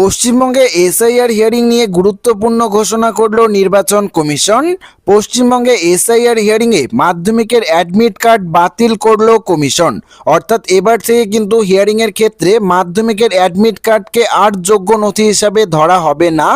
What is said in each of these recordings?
পশ্চিমবঙ্গে SIR hearing নিয়ে গুরুত্বপূর্ণ ঘোষণা করল নির্বাচন কমিশন। পশ্চিমবঙ্গে এসআইআর হিয়ারিংয়ে মাধ্যমিকের অ্যাডমিট কার্ড বাতিল করল কমিশন। অর্থাৎ এবার থেকে কিন্তু হিয়ারিংয়ের ক্ষেত্রে মাধ্যমিকের অ্যাডমিট কার্ডকে আর যোগ্য নথি হিসাবে ধরা হবে না।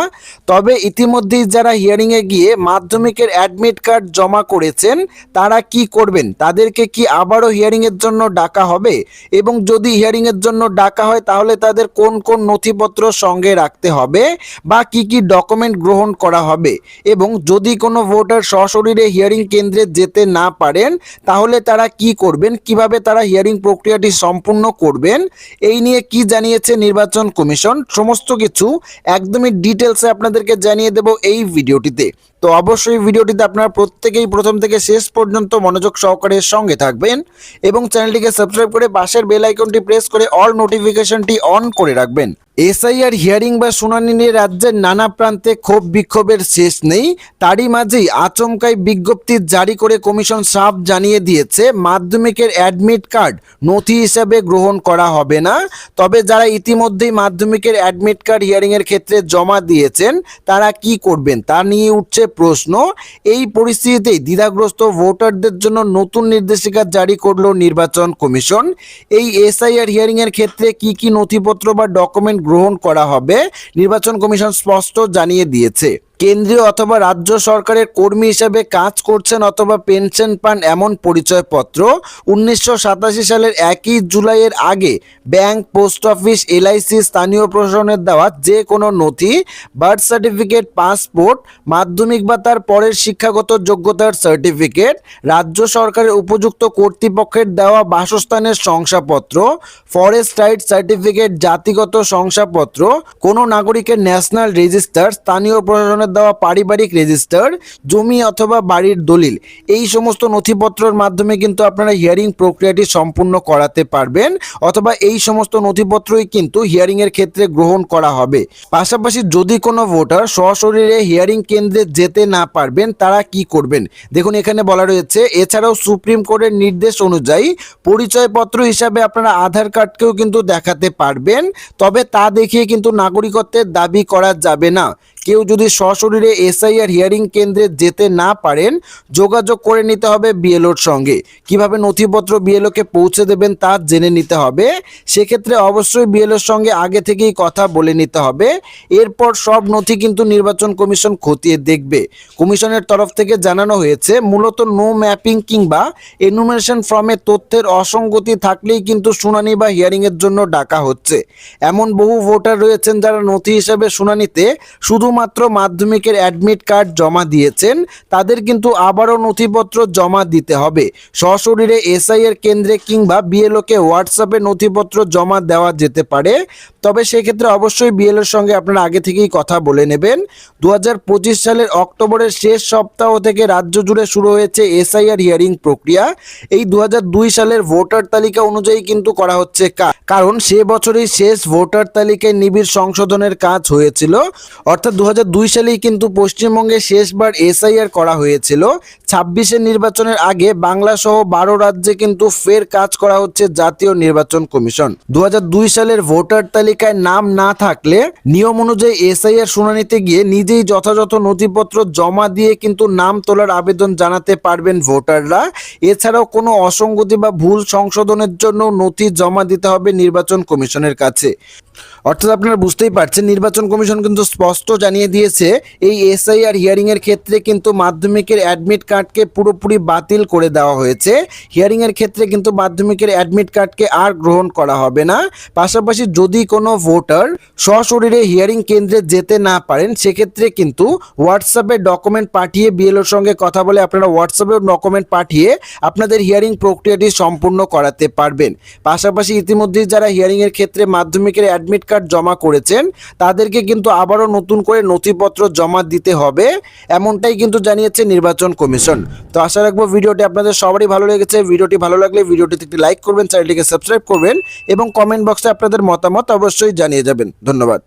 তবে ইতিমধ্যেই যারা হিয়ারিংয়ে গিয়ে মাধ্যমিকের অ্যাডমিট কার্ড জমা করেছেন, তারা কি করবেন? তাদেরকে কি আবারও হিয়ারিংয়ের জন্য ডাকা হবে? এবং যদি হিয়ারিংয়ের জন্য ডাকা হয়, তাহলে তাদের কোন কোন নথিপত্র সঙ্গে রাখতে হবে বা কি কি ডকুমেন্ট গ্রহণ করা হবে। এবং যদি কোনো ভোটার সশরীরে হিয়ারিং কেন্দ্রে যেতে না পারেন, তাহলে তারা কি করবেন? কীভাবে তারা হিয়ারিং প্রক্রিয়াটি সম্পূর্ণ করবেন? এই নিয়ে কি জানিয়েছে নির্বাচন কমিশন? সমস্ত কিছু একদমই ডিটেলসে আপনাদেরকে জানিয়ে দেব এই ভিডিওটিতে তো অবশ্যই ভিডিওটিতে আপনারা প্রত্যেকেই প্রথম থেকে শেষ পর্যন্ত মনোযোগ সহকারে সঙ্গে থাকবেন এবং চ্যানেলটিকে সাবস্ক্রাইব করে পাশের বেল আইকনটি প্রেস করে অল নোটিফিকেশনটি অন করে রাখবেন। এসআইআর হিয়ারিং বা শুনানি নিয়ে রাজ্যের নানা প্রান্তে ক্ষোভ বিক্ষোভের শেষ নেই। তারই মাঝেই আচমকাই বিজ্ঞপ্তি জারি করে কমিশন সাফ জানিয়ে দিয়েছে, মাধ্যমিকের অ্যাডমিট কার্ড নথি হিসাবে গ্রহণ করা হবে না। তবে যারা ইতিমধ্যেই মাধ্যমিকের অ্যাডমিট কার্ড হিয়ারিংয়ের ক্ষেত্রে জমা দিয়েছেন, তারা কি করবেন? তা নিয়ে উঠছে প্রশ্ন, এই পরিস্থিতিতে দ্বিধাগ্রস্ত ভোটারদের জন্য নতুন নির্দেশিকা জারি করল নির্বাচন কমিশন। এই এসআইআর এর ক্ষেত্রে কি কি নথিপত্র বা ডকুমেন্ট গ্রহণ করা হবে, নির্বাচন কমিশন স্পষ্ট জানিয়ে দিয়েছে। কেন্দ্রীয় অথবা রাজ্য সরকারের কর্মী হিসেবে কাজ করছেন অথবা পেনশন পান এমন পরিচয়পত্র উনিশশো সাতাশি সালের একই জুলাইয়ের আগে ব্যাংক, পোস্ট অফিস, এলআইসি, স্থানীয় প্রশাসনের দেওয়া যে কোনো নথি, বার্থ সার্টিফিকেট, পাসপোর্ট, মাধ্যমিক বা তার পরের শিক্ষাগত যোগ্যতার সার্টিফিকেট, রাজ্য সরকারের উপযুক্ত কর্তৃপক্ষের দেওয়া বাসস্থানের শংসাপত্র, ফরেস্ট রাইট সার্টিফিকেট, জাতিগত শংসাপত্র, কোনো নাগরিকের ন্যাশনাল রেজিস্টার, স্থানীয় প্রশাসনের দেওয়া পারিবারিক রেজিস্টার জমি অথবা বাড়ির দলিল। এই সমস্ত নথিপত্রের মাধ্যমে কিন্তু আপনারা হিয়ারিং প্রক্রিয়াটি সম্পূর্ণ করাতে পারবেন, অথবা এই সমস্ত নথিপত্রই কিন্তু হিয়ারিং এর ক্ষেত্রে গ্রহণ করা হবে। পাশাপাশি যদি কোনো ভোটার সশরীরে হিয়ারিং কেন্দ্রে যেতে না পারবেন, তারা কি করবেন? দেখুন, এখানে বলা রয়েছে, এছাড়াও সুপ্রিম কোর্টের নির্দেশ অনুযায়ী পরিচয়পত্র হিসাবে আপনারা আধার কার্ডকেও কিন্তু দেখাতে পারবেন, তবে তা দেখিয়ে কিন্তু নাগরিকত্বের দাবি করা যাবে না। কেউ যদি সশরীরে এসআইআর হিয়ারিং কেন্দ্রে যেতে না পারেন, যোগাযোগ করে নিতে হবে বিএলওর সঙ্গে। কীভাবে নথিপত্র বিএলওকে পৌঁছে দেবেন তা জেনে নিতে হবে। সেক্ষেত্রে অবশ্যই বিএলওর সঙ্গে আগে থেকেই কথা বলে নিতে হবে। এরপর সব নথি কিন্তু নির্বাচন কমিশন খতিয়ে দেখবে। কমিশনের তরফ থেকে জানানো হয়েছে, মূলত নো ম্যাপিং কিংবা এনুমারেশন ফর্মে তথ্যের অসঙ্গতি থাকলেই কিন্তু শুনানি বা হিয়ারিংয়ের জন্য ডাকা হচ্ছে। এমন বহু ভোটার রয়েছেন যারা নথি হিসেবে শুনানিতে শুধুমাত্র মাধ্যমিকের অ্যাডমিট কার্ড জমা দিয়েছেন, তাদের কিন্তু আবারও নথিপত্র জমা দিতে হবে। সশরীরে এসআই এর কেন্দ্রে কিংবা বিএলওকে হোয়াটসঅ্যাপে নথিপত্র জমা দেওয়া যেতে পারে। তবে সেক্ষেত্রে অবশ্যই বিএলওর সঙ্গে আপনারা আগে থেকেই কথা বলে নেবেন। দু হাজার পঁচিশ সালের অক্টোবরের শেষ সপ্তাহ থেকে রাজ্য জুড়ে শুরু হয়েছে এসআইআর হিয়ারিং প্রক্রিয়া। এই দু হাজার দুই সালের ভোটার তালিকা অনুযায়ী কিন্তু করা হচ্ছে কারণ সে বছরই শেষ ভোটার তালিকায় নিবিড় সংশোধনের কাজ হয়েছিল। অর্থাৎ দু হাজার দুই সালেই কিন্তু পশ্চিমবঙ্গে শেষবার এসআইআর করা হয়েছিল। ছাব্বিশের নির্বাচনের আগে বাংলা সহ বারো রাজ্যে কিন্তু ফের কাজ করা হচ্ছে জাতীয় নির্বাচন কমিশন। দু হাজার দুই সালের ভোটার তালিকায় নাম না থাকলে নিয়ম অনুযায়ী এসআইআর শুনানিতে গিয়ে নিজেই যথাযথ নথিপত্র জমা দিয়ে কিন্তু নাম তোলার আবেদন জানাতে পারবেন ভোটাররা। এছাড়াও কোনো অসঙ্গতি বা ভুল সংশোধনের জন্য নথি জমা দিতে হবে নির্বাচন কমিশনের কাছে। অর্থাৎ আপনারা বুঝতেই পারছেন, নির্বাচন কমিশন কিন্তু স্পষ্ট জানিয়ে দিয়েছে, এই এসআইআর হিয়ারিং এর ক্ষেত্রে কিন্তু মাধ্যমিকের অ্যাডমিট কার্ডকে পুরোপুরি বাতিল করে দেওয়া হয়েছে। হিয়ারিং এর ক্ষেত্রে কিন্তু মাধ্যমিকের অ্যাডমিট কার্ডকে আর গ্রহণ করা হবে না। পাশাপাশি যদি কোনো ভোটার সশরীরে হিয়ারিং কেন্দ্রে যেতে না পারেন, সেক্ষেত্রে কিন্তু হোয়াটসঅ্যাপে ডকুমেন্ট পাঠিয়ে বিএলওর সঙ্গে কথা বলে আপনারা হোয়াটসঅ্যাপে ডকুমেন্ট পাঠিয়ে আপনাদের হিয়ারিং প্রক্রিয়াটি সম্পূর্ণ করাতে পারবেন। পাশাপাশি ইতিমধ্যেই যারা হিয়ারিং এর ক্ষেত্রে মাধ্যমিকের অ্যাডমিট কার্ড জমা করেছেন, তাদেরকে কিন্তু আবারও নতুন করে নথিপত্র জমা দিতে হবে, এমনটাই কিন্তু জানিয়েছে নির্বাচন কমিশন। তো আশা রাখব ভিডিওটি আপনাদের সবারই ভালো লেগেছে। ভিডিওটি ভালো লাগলে ভিডিওটিতে একটি লাইক করবেন, চ্যানেলটিকে সাবস্ক্রাইব করবেন এবং কমেন্ট বক্সে আপনাদের মতামত অবশ্যই জানিয়ে যাবেন। ধন্যবাদ।